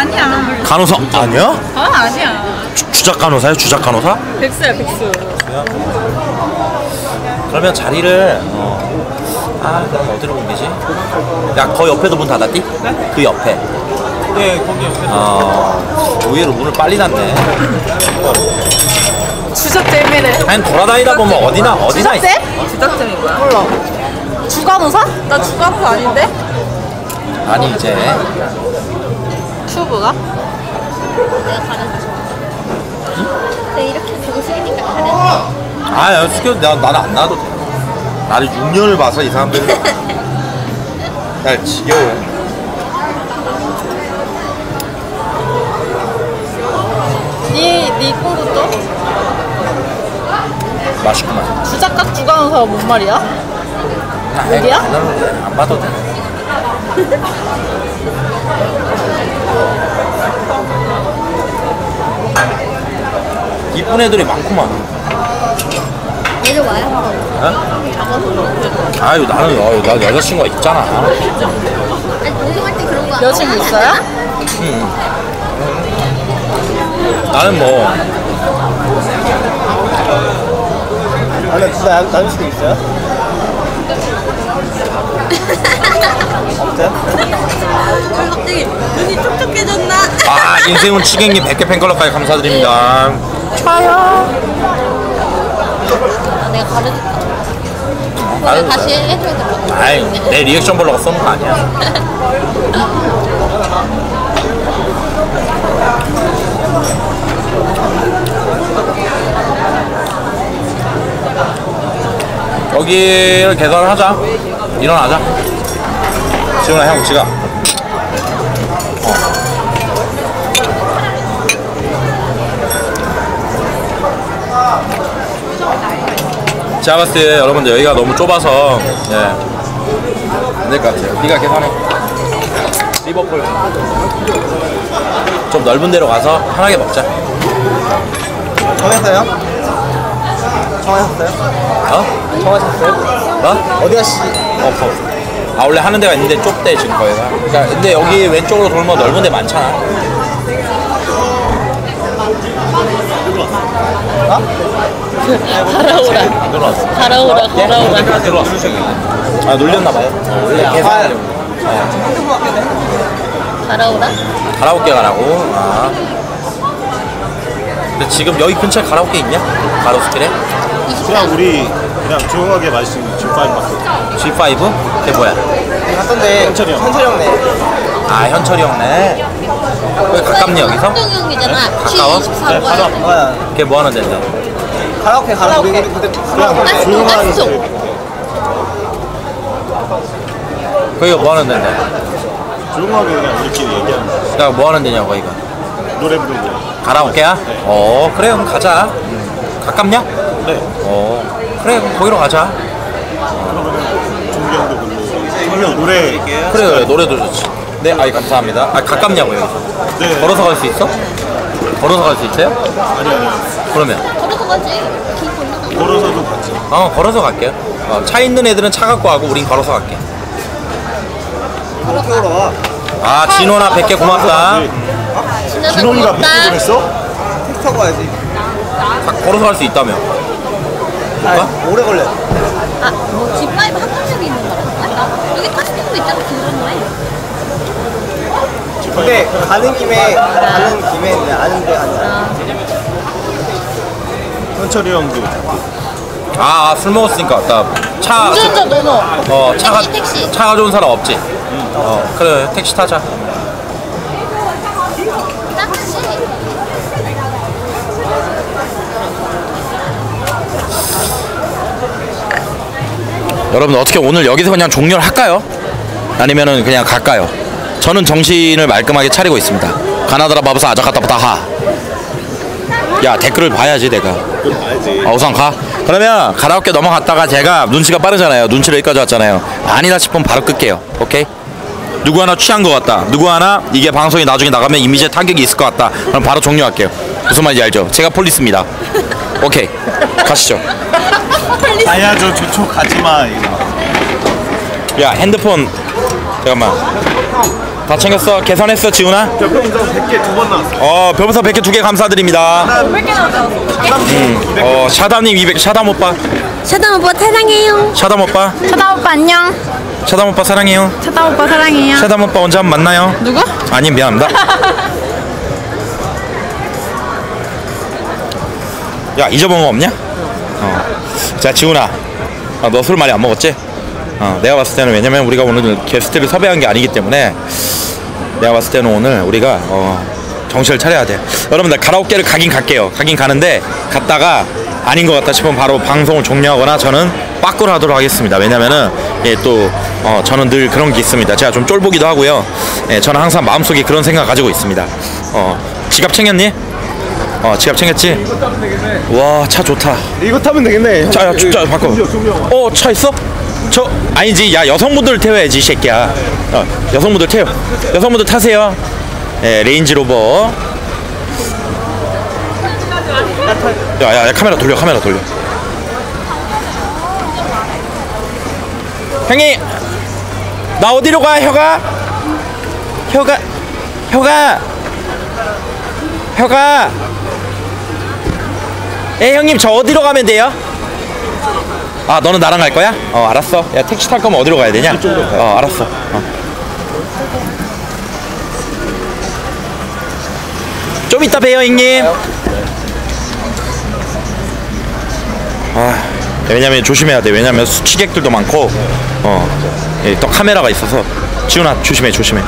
아니야. 간호사 아니야? 아 아니야. 주, 주작 간호사야? 주작 간호사? 백수야 백수. 그러면 자리를 어. 아 내가 어디로 옮기지? 야 거 옆에도 문 닫았디? 그 옆에 네, 거기 옆에. 어 의외로 문을 빨리 닫네 주작잼이래. 그냥 돌아다니다 보면 어디나 어디나 있어 주작잼? 주작잼인 거야? 몰라. 주간호사? 나 주간호사 아닌데? 아니 이제 튜브가? 네, 이렇게 보고 싶으니까 가는 아 야, 시켜 나, 나는 안 놔도 돼 나를 6년을 봐서 이 사람들은 날 지겨워 니, 니 꼬르도? 맛있구만 주작각 주간호사가 뭔 말이야? 아, 여기야? 안 봐도 돼 이쁜 애들이 많구만 내려와요. 어? 아유 나는 어, 나 여자친구가 있잖아 아니, 방송할 때 그런 거 안- 여친 있어요? 나는 뭐 아니, 진짜 수도 있어요? 없어요? 갑자기 눈이 촉촉해졌나? 아 인생은 치객님 100개 팬클럽까지 감사드립니다 아, 내가 가르쳤다. 나는 그걸 다시 해줘야 될것 같아. 아이 내 리액션 보려고 써는 거 아니야 여기를 계산하자 일어나자 지훈아 형 지가 제가 봤을 때 여러분들 여기가 너무 좁아서 예. 안될 것 같아요. 네가 계산해. 리버풀. 좀 넓은 데로 가서 편하게 먹자. 정했어요? 정하셨어요? 어? 정하셨어요? 어? 어디 가시? 없어. 아 원래 하는 데가 있는데 좁대 지금 거기가. 그러니까 근데 여기 왼쪽으로 돌면 넓은 데 많잖아. 가라오라. 안 들어왔어. 가라오라, 예? 가라오라. 안 들어왔어. 아 놀렸나 봐요. 어, 원래 계산하려고. 가라오라? 가라오케 가라고. 아. 근데 지금 여기 근처에 가라오케 있냐? 가로수길에? 그냥 우리 그냥 조용하게 마실 수 있는 G5밖에 G5? 그게 뭐야? 갔던데 현철이 형. 현철이 형네. 아 현철이 형네. 왜 가깝니 여기서? 한동형이잖아. 가까워? 네, 바로 G24번. 앞? 그게 뭐 하는 데인데? 카라오케 가라 우리 그때 그냥 가스통, 조용한. 그 거기가 뭐 하는 데인데? 조용하게 그냥 우리끼리 얘기하는 거 그니까 뭐 하는 데냐고 거기가? 노래 부르는 거 가라오케야? 어 그래 그럼 가자. 가깝냐? 네어 그래 그럼 거기로 가자. 그러면은 종기 형도 종기 형 노래 그래 그래 노래도 좋지. 네 아이 감사합니다. 아 가깝냐고 여기서? 네 걸어서 갈 수 있어? 걸어서 갈 수 있어요? 아니 아니 그러면 길 건너가. 걸어서도 같이 어 걸어서 갈게요. 어, 차 있는 애들은 차 갖고 가고 우린 걸어서 갈게. 카라오케 와. 아 진원아 100개 고맙다. 지나다 진원이가 고맙다. 뵙고 그랬어? 택시 타고 가야지. 가- 걸어서 갈 수 있다며. 아, 오래 걸려. 아, 뭐 G5 한동형이 있는 거라고? 여기 가스통도 있잖아. 그런 거에. 근데 가는 김에 가는 김에 그냥 아는데 가자. 현철이 형도 아 술 먹었으니까 나차 운전자 너너. 어 차가 택시, 택시. 차가 좋은 사람 없지. 어 그래 택시 타자. 여러분 어떻게 오늘 여기서 그냥 종료를 할까요? 아니면은 그냥 갈까요? 저는 정신을 말끔하게 차리고 있습니다. 가나다라 바브사 아자카타부타 하. 야 댓글을 봐야지 내가. 알지 아, 우선 가. 그러면 가라오케 넘어갔다가 제가 눈치가 빠르잖아요. 눈치를 여기까지 왔잖아요. 아니다 싶으면 바로 끌게요. 오케이? 누구 하나 취한 것 같다. 누구 하나 이게 방송이 나중에 나가면 이미지에 타격이 있을 것 같다. 그럼 바로 종료할게요. 무슨 말인지 알죠? 제가 폴리스입니다. 오케이. 가시죠. 아야 저 저쪽 가지마 이거 야 핸드폰 잠깐만 다 챙겼어 계산했어 지훈아 별풍선 100개 두 번 나왔어. 어 별풍선 100개 두 개 감사드립니다 몇개 나왔지 않았어? 어 샤담님 200 샤담 오빠 샤담 오빠 사랑해요. 샤담 오빠 차다 오빠 안녕. 샤담 오빠 사랑해요 차다 오빠 사랑해요. 샤담 오빠 언제 한번 만나요 누구? 아니 미안합니다 야 잊어본 거 없냐? 어. 자 지훈아 아, 너술 많이 안 먹었지? 어, 내가 봤을 때는 왜냐면 우리가 오늘 게스트를 섭외한 게 아니기 때문에 내가 봤을 때는 오늘 우리가 어, 정신을 차려야 돼 여러분들 가라오케를 가긴 갈게요 가긴 가는데 갔다가 아닌 것 같다 싶으면 바로 방송을 종료하거나 저는 빠꾸를 하도록 하겠습니다 왜냐면은 예, 또 어, 저는 늘 그런 게 있습니다 제가 좀 쫄보기도 하고요 예, 저는 항상 마음속에 그런 생각 가지고 있습니다 어, 지갑 챙겼니? 어 지갑 챙겼지? 와차 좋다 이거 타면 되겠네. 자, 야, 자, 바꿔. 어, 차 있어? 저 아니지. 야, 여성분들 태워야지, 이 새끼야. 어, 여성분들 태워. 여성분들 타세요. 예, 레인지로버. 야, 야, 야, 카메라 돌려, 카메라 돌려. 형님, 나 어디로 가, 혀가? 혀가, 혀가, 혀가. 예, 형님, 저 어디로 가면 돼요? 아 너는 나랑 갈 거야? 어 알았어. 야 택시 탈 거면 어디로 가야 되냐? 어 알았어. 어. 좀 이따 봬요 형님. 아 왜냐면 조심해야 돼. 왜냐면 수취객들도 많고. 어또 카메라가 있어서. 지훈아 조심해 조심해.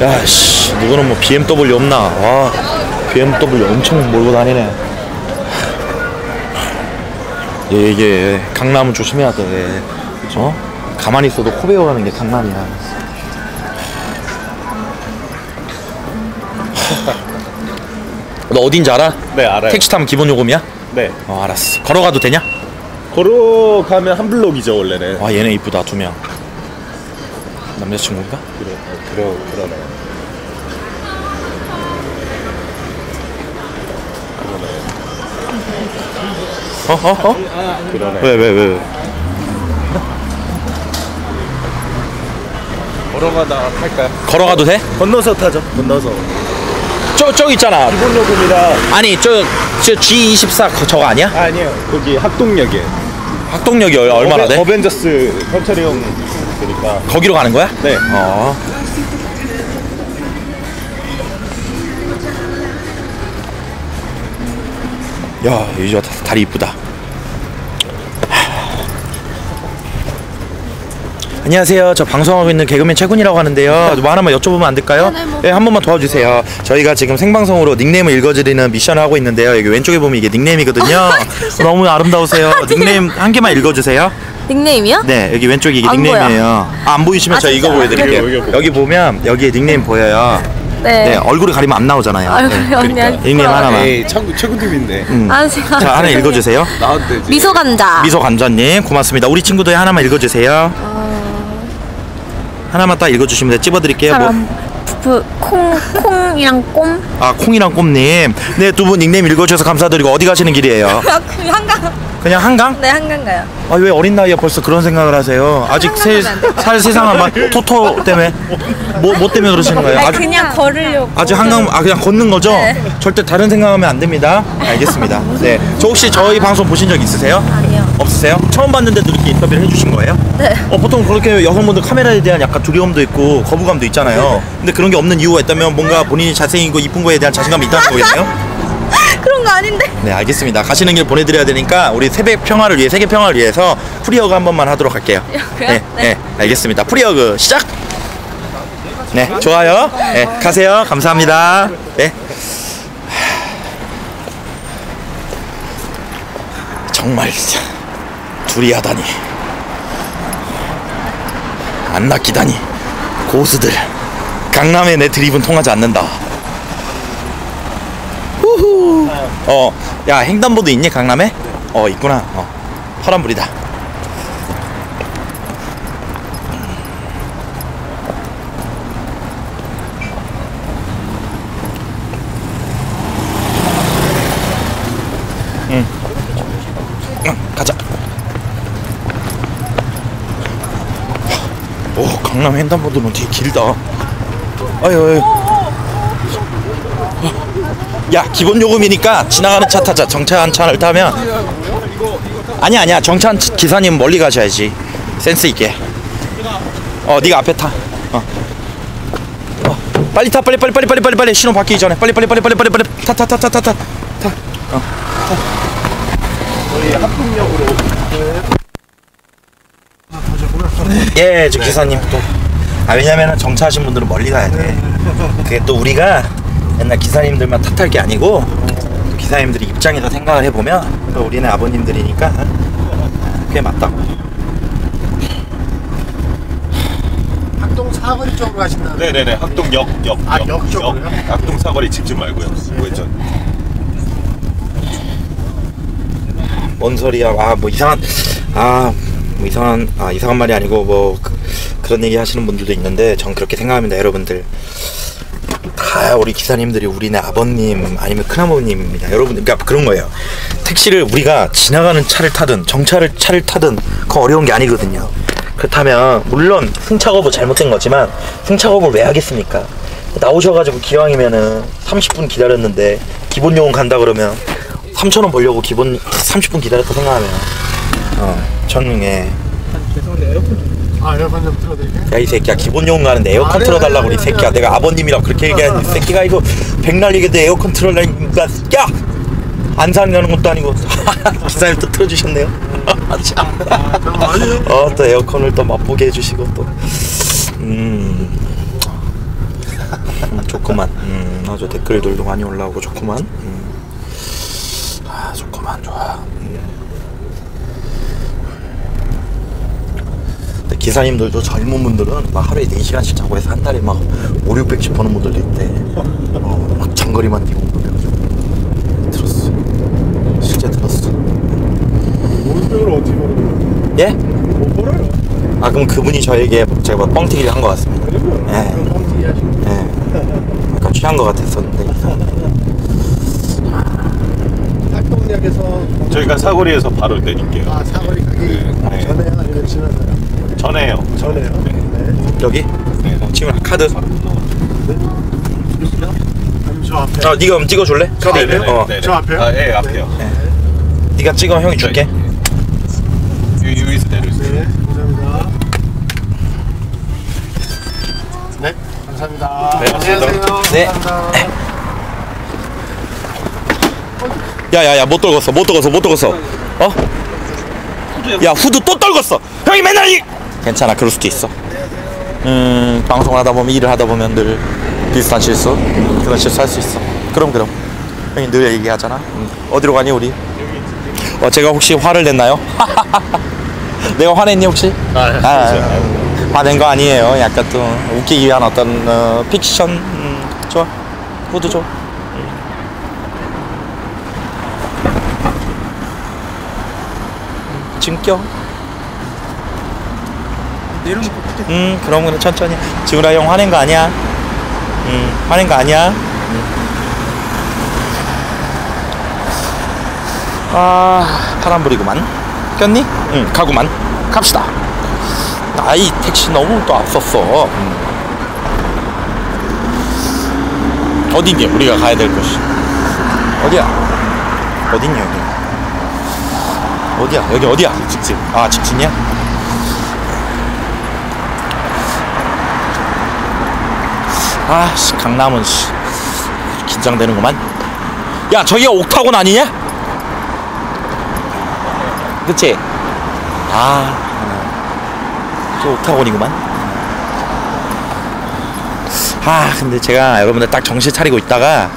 야씨. 누구는 뭐 BMW 없나? 와 BMW 엄청 몰고 다니네 예, 이게 강남은 조심해야 돼. 어? 가만히 있어도 코 베어가는 게 강남이야. 너 어딘지 알아? 네 알아요. 택시 타면 기본 요금이야? 네. 어 알았어. 걸어가도 되냐? 걸어가면 한 블록이죠 원래는. 와 얘네 이쁘다 두 명. 남자친구인가? 그래, 어, 그러 그러네. 어? 어? 어? 그러네. 왜왜 왜? 왜? 걸어가다 탈까요? 걸어가도 돼? 건너서 타죠. 건너서. 저 저기 있잖아. 기본 요금이라. 아니 저, 저 G24 그- 저거 아니야? 아, 아니에요. 거기 학동역에. 학동역이 얼- 얼마나 돼? 어벤져스 현철이 형 그러니까. 거기로 가는 거야? 네. 어. 야, 이저 다리 이쁘다. 안녕하세요. 저 방송하고 있는 개그맨 최군이라고 하는데요. 뭐 하나만 여쭤보면 안 될까요? 네, 한 번만 도와주세요. 저희가 지금 생방송으로 닉네임을 읽어드리는 미션을 하고 있는데요. 여기 왼쪽에 보면 이게 닉네임이거든요. 너무 아름다우세요. 닉네임 한 개만 읽어주세요. 닉네임이요? 네, 여기 왼쪽에 이게 안 닉네임이에요. 아, 안 보이시면 아, 제가 이거 진짜요? 보여드릴게요. 여기, 여기 여기 보면 여기에 닉네임 보여요. 네. 네, 얼굴이 가리면 안 나오잖아요. 얼굴이 네, 언니 안 닉네임 하나만. 에이, 최고 최고팀인데. 아, 제가 자, 하나 읽어주세요. 나한테 이제 미소 감자. 미소 감자님 고맙습니다. 우리 친구들 하나만 읽어주세요. 하나만 딱 읽어주시면 돼. 찝어드릴게요. 뭐. 사람 부, 콩 콩이랑 꼼. 아 콩이랑 꼼님. 네, 두 분 닉네임 읽어주셔서 감사드리고 어디 가시는 길이에요? 그 한강. 그냥 한강? 네 한강 가요. 아 왜 어린 나이에 벌써 그런 생각을 하세요? 아직 세, 살 세상은 막 토토 때문에 뭐, 뭐 때문에 그러시는 거예요? 아직, 그냥 걸으려고. 아직 한강 아 그냥 걷는 거죠? 네. 절대 다른 생각하면 안 됩니다. 알겠습니다. 네, 저 혹시 저희 방송 보신 적 있으세요? 아니요. 없으세요? 처음 봤는데도 이렇게 인터뷰를 해주신 거예요? 네. 어, 보통 그렇게 여성분들 카메라에 대한 약간 두려움도 있고 거부감도 있잖아요. 근데 그런 게 없는 이유가 있다면 뭔가 본인이 잘생기고 이쁜 거에 대한 자신감이 있다는 거겠네요? 그런 거 아닌데. 네, 알겠습니다. 가시는 길 보내드려야 되니까 우리 세계 평화를 위해 세계 평화를 위해서 프리어그 한 번만 하도록 할게요. 프리어그요? 네, 네, 네. 알겠습니다. 프리어그 시작. 네, 좋아요. 네, 가세요. 감사합니다. 네. 정말 진짜 둘이 하다니 안 낚이다니 고수들 강남의 내 드립은 통하지 않는다. 후후. 어, 야 횡단보도 있니 강남에? 어 있구나. 어, 파란불이다. 강남 횡단보도는 되게 길다. 아유, 아유. 야, 기본 요금이니까 지나가는 차 타자. 정차한 차를 타면. 아니야, 아니야. 정차한 차- 기사님 멀리 가셔야지. 센스 있게. 어, 네가 앞에 타. 어. 어, 빨리 타, 빨리, 빨리, 빨리, 빨리, 빨리, 빨리. 신호 바뀌기 전에 빨리, 빨리, 빨리, 빨리, 빨리, 빨리. 타, 타, 타, 타, 타, 타. 타. 어. 예, 저 기사님 또. 아 왜냐면은 정차하신 분들은 멀리 가야 돼. 그게 또 우리가 옛날 기사님들만 탓할 게 아니고 기사님들이 입장에서 생각을 해보면 또 우리는 아버님들이니까 그게 맞다고. 학동 사거리 쪽으로 가신다. 네네네 학동 역 역 아, 역 쪽으로요? 학동 사거리 직진 말고요. 우회전. 뭔 소리야? 아 뭐 이상한 아 뭐 이상한 아 이상한 말이 아니고 뭐 그, 런 얘기 하시는 분들도 있는데 전 그렇게 생각합니다, 여러분들. 다 우리 기사님들이 우리네 아버님 아니면 큰아버님입니다, 여러분. 그러니까 그런 거예요. 택시를 우리가 지나가는 차를 타든 정차를 차를 타든 그 어려운 게 아니거든요. 그렇다면 물론 승차거부 잘못된 거지만 승차거부를 왜 하겠습니까? 나오셔가지고 기왕이면은 30분 기다렸는데 기본 요금 간다 그러면 3,000원 벌려고 기본 30분 기다렸다 생각하면 어 전능해 아, 에어컨 좀 틀어드릴게요. 야이 새끼야 기본 요금 가는데 에어컨 아니야, 틀어달라고 아니야, 이 새끼야 아니야. 내가 아버님이라고 그렇게 얘기하는 이 새끼가 이거 백날리게도 에어컨 틀어달라니까 야! 안산 가는 것도 아니고 기사님 또 틀어주셨네요 참. 아니요. 어, 또 에어컨을 또 맛보게 해주시고 또 음, 음, 좋구만 음, 아주 댓글들도 많이 올라오고 좋구만 음. 아 좋구만 좋아 음. 근데 기사님들도 젊은 분들은 막 하루에 4시간씩 자고 해서 한 달에 막 5, 600씩 버는 분들도 있대 어, 막 장거리만 뛰고 그래가지고 들었어 실제 들었어 어떻게 보는 거예요? 예? 못 벌어요. 아 그럼 그분이 저에게 제가 뭐 뻥튀기를 한 것 같습니다. 그리고 예. 뻥튀기 하시고. 예. 약간 취한 것 같았었는데. 학동역에서 저희가 사거리에서 바로 내릴게요. 아, 사거리 가기 네. 전에요? 아니면 지나서요? 전에요. 전에요. 네. 네. 여기? 네. 지금 카드. 그럼 저 앞에. 아 네가 한번 찍어줄래? 카드. 네, 네, 어. 네, 네. 저 앞에요? 아, 예, 앞에요. 네가 찍어 형이 줄게. 유, 유에서 내려주세요. 네, 감사합니다. 네, 감사합니다. 네. 안녕하세요. 네. 감사합니다. 야야야 못 떨궜어 못 떨궜어 못 떨궜어. 어? 야 후드 또 떨궜어. 형이 맨날 이. 괜찮아 그럴 수도 있어. 음 방송을 하다 보면 일을 하다 보면 늘 비슷한 실수 그런 실수 할 수 있어. 그럼 그럼 형이 늘 얘기하잖아. 음, 어디로 가니 우리? 어 제가 혹시 화를 냈나요? 내가 화냈니 혹시? 아, 화낸 거 아니에요. 약간 또 웃기기 위한 어떤 어, 픽션 음, 좋아. 후드 좋아. 증격. 음, 그럼 그래 천천히. 지훈아 형 화낸 거 아니야? 음, 화낸 거 아니야? 음. 아, 파란불이구만. 꼈니? 응, 가구만. 갑시다. 아이 택시 너무 또 앞섰어. 음. 어디니 우리가 가야 될 곳이? 어디야? 어디니 여기? 어디야? 여기 어디야? 직진. 아 직진이야? 아씨 강남은 씨 긴장되는구만. 야 저기가 옥타곤 아니냐? 그치? 아, 어. 저 옥타곤이구만. 아, 근데 제가 여러분들 딱 정신 차리고 있다가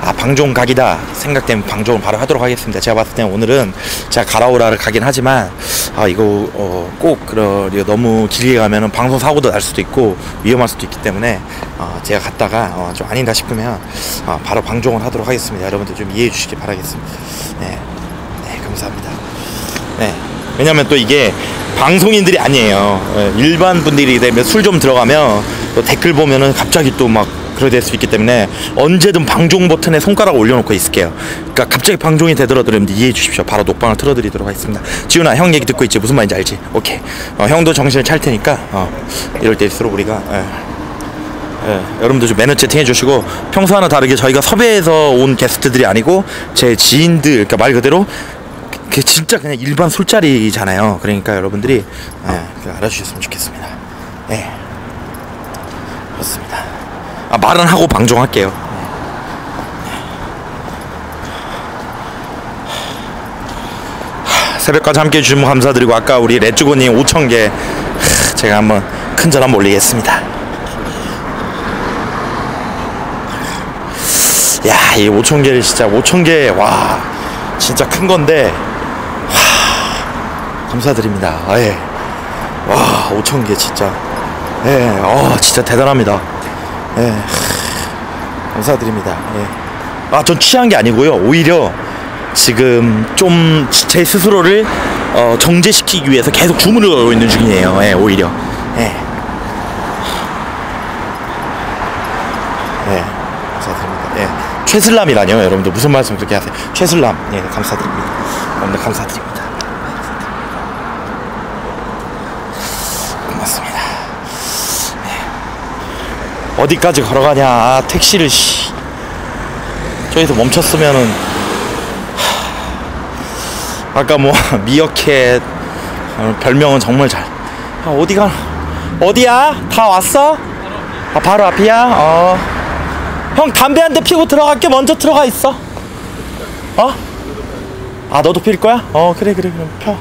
아 방종 각이다 생각되면 방종을 바로 하도록 하겠습니다. 제가 봤을 때는 오늘은 제가 가라오라를 가긴 하지만 아 이거 어, 꼭 그러 이거 너무 길게 가면은 방송 사고도 날 수도 있고 위험할 수도 있기 때문에 어, 제가 갔다가 어, 좀 아니다 싶으면 어, 바로 방종을 하도록 하겠습니다. 여러분들 좀 이해해 주시기 바라겠습니다. 네, 네 감사합니다. 네. 왜냐면 또 이게 방송인들이 아니에요. 예, 일반 분들이 되면 술 좀 들어가면 또 댓글 보면은 갑자기 또막 그렇게 될수 있기 때문에 언제든 방종 버튼에 손가락 올려놓고 있을게요. 그러니까 갑자기 방종이 되더라도 이해해 주십시오. 바로 녹방을 틀어드리도록 하겠습니다. 지훈아 형 얘기 듣고 있지 무슨 말인지 알지? 오케이. 어, 형도 정신을 차릴 테니까 어, 이럴 때일수록 우리가 예. 예, 여러분들 좀 매너 채팅 해 주시고 평소와는 다르게 저희가 섭외해서 온 게스트들이 아니고 제 지인들 그러니까 말 그대로 그 진짜 그냥 일반 술자리잖아요. 그러니까 여러분들이 예, 그 알아주셨으면 좋겠습니다. 예, 그렇습니다. 아, 말은 하고 방종할게요. 하, 새벽까지 함께 해주시면 감사드리고 아까 우리 레츠고님 5천 개 제가 한번 큰절 한번 올리겠습니다. 야, 이 5천 개를 진짜 5천 개, 와, 진짜 큰 건데, 와, 감사드립니다. 아, 예. 와, 5천 개 진짜, 예, 어, 진짜 대단합니다. 예, 하, 감사드립니다. 예. 아, 전 취한 게 아니고요. 오히려 지금 좀 제 스스로를 어, 정제시키기 위해서 계속 주문을 걸고 있는 중이에요. 예, 오히려. 예. 예, 감사드립니다. 예. 최슬람이라뇨, 여러분들 무슨 말씀 그렇게 하세요? 최슬람, 예, 감사드립니다. 여러분들 감사드립니다. 예. 어디까지 걸어가냐? 아, 택시를 씨. 저기서 멈췄으면은 하, 아까 뭐 미어캣 어, 별명은 정말 잘. 아, 어디가? 어디야? 다 왔어? 아, 바로 앞이야? 어. 형 담배 한 대 피고 들어갈게 먼저 들어가 있어 어? 아 너도 필 거야? 어 그래 그래 그럼 펴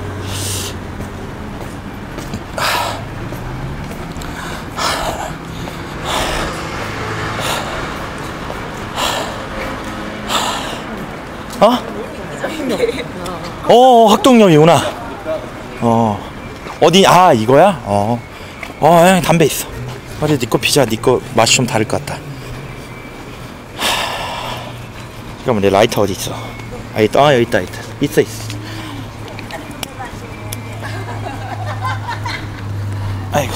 어? 어 학동역이구나. 어. 어디 아 이거야? 어 어 형 담배 있어. 그래 니거 피자 니거 맛이 좀 다를 것 같다. 잠깐만 내 라이터 어디 있어? 아 있다. 아 여기 있다 있다. 있어 있어. 아이고.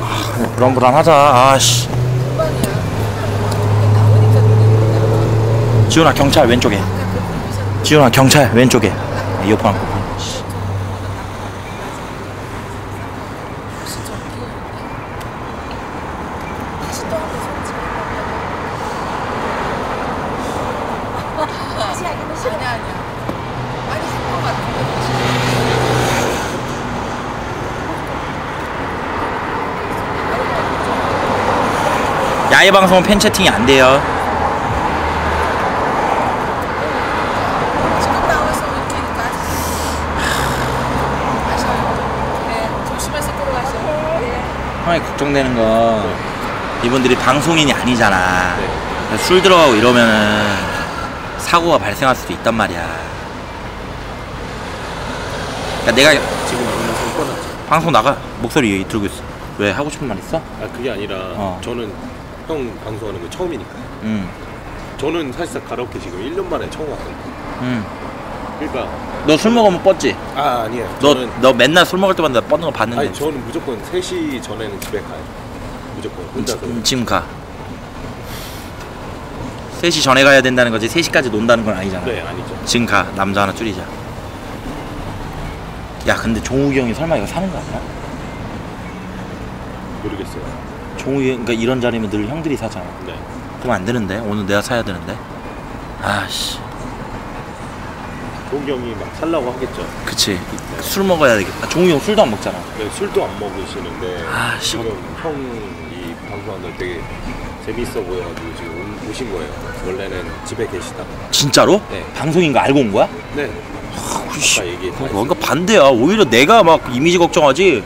아, 불안불안하자. 아씨 지훈아 경찰 왼쪽에 지훈아 경찰 왼쪽에 이어폰 안 꽂고 씨. 야외 방송은 팬 채팅이 안 돼요. 지금 나와서 이렇게니까 아셔요. 네, 조심해서 걸어가셔요. 형이 걱정되는 건 이분들이 방송인이 아니잖아. 술 들어가고 이러면은 사고가 발생할 수도 있단 말이야. 그러니까 내가 지금 방송 꺼놨죠. 방송 나가 목소리 들고 있어. 왜 하고 싶은 말 있어? 아 그게 아니라 어. 저는 형 방송하는 거 처음이니까요. 응, 저는 사실상 가라오케 지금 1년 만에 처음 왔거든요. 응. 그러니까 너 술 먹으면 뻗지? 아 아니에요. 너 저는 너 맨날 술 먹을 때마다 뻗는 거 봤는데. 아니 저는 무조건 3시 전에는 집에 가요. 무조건 혼자서. 음, 지금 가. 3시 전에 가야 된다는 거지 3시까지 논다는 건 아니잖아. 네 아니죠. 지금 가. 남자 하나 줄이자. 야, 근데 종욱이 형이 설마 이거 사는 거 아니야? 모르겠어요. 종욱이 형, 그러니까 이런 자리면 늘 형들이 사잖아. 네. 그럼 안 되는데. 오늘 내가 사야 되는데. 아씨. 동기 형이 막 살라고 하겠죠. 그치. 술 먹어야 되겠다. 종욱이 형 술도 안 먹잖아. 네, 술도 안 먹으시는데 아, 지금 형이 데 되게 재밌어 보여가지고 지금 오- 오신 거예요. 원래는 집에 계시다가. 진짜로? 네. 방송인 거 알고 온 거야? 네. 씨. 다 그러니까 반대야. 오히려 내가 막 이미지 걱정하지.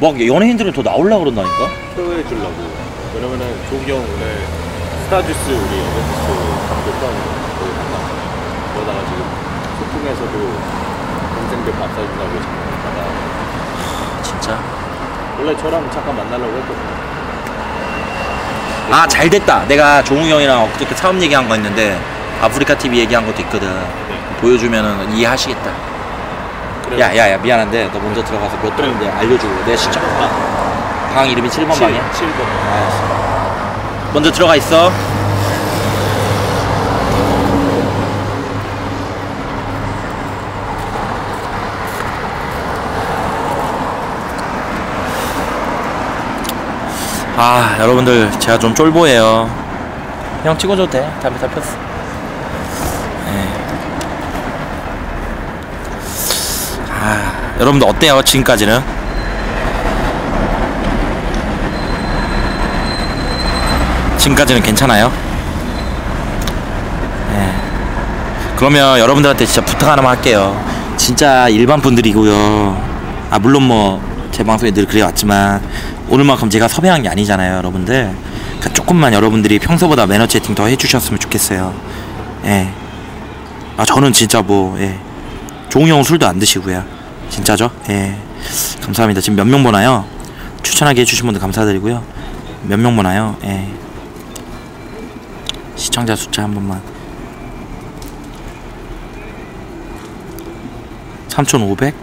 막 연예인들은 더 나올라 그런다니까. 표현해 주려고. 왜냐면은 형 오늘 스타주스 우리 어벤져스 감독 형거기 만났잖아요. 그러다가 지금 소풍에서도 동생들 밥 사준다고 갔다가 진짜. 원래 저랑 잠깐 만나려고 했거든요. 아 잘 됐다. 내가 종우 형이랑 엊그저께 사업 얘기한 거 있는데 아프리카 TV 얘기한 것도 있거든. 네. 보여주면은 이해하시겠다. 그래서 야야 야 미안한데 너 먼저 들어가서 몇 동인데 알려주고 내가 진짜 아, 방 이름이 7번 방이야? 7번. 먼저 들어가 있어. 아, 여러분들 제가 좀 쫄보예요. 형 찍어줘도 돼. 담배 다 폈어. 네. 아, 여러분들 어때요? 지금까지는? 지금까지는 괜찮아요? 네. 그러면 여러분들한테 진짜 부탁 하나만 할게요. 진짜 일반 분들이고요. 아 물론 뭐 제 방송에 늘 그래왔지만 오늘만큼 제가 섭외한 게 아니잖아요, 여러분들. 그러니까 조금만 여러분들이 평소보다 매너 채팅 더 해주셨으면 좋겠어요. 예. 아 저는 진짜 뭐 예. 종우 형 술도 안 드시고요. 진짜죠? 예. 감사합니다. 지금 몇 명 보나요? 추천하게 해주신 분들 감사드리고요. 몇 명 보나요? 예. 시청자 숫자 한 번만 3500?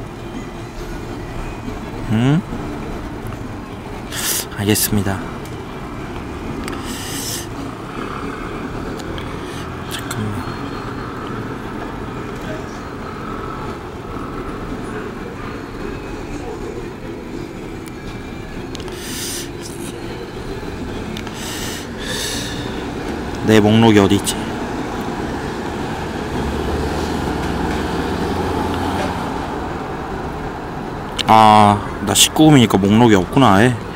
음? 알겠습니다 잠깐만 내 목록이 어디 있지? 아, 나 19금이니까 목록이 없구나, 아예.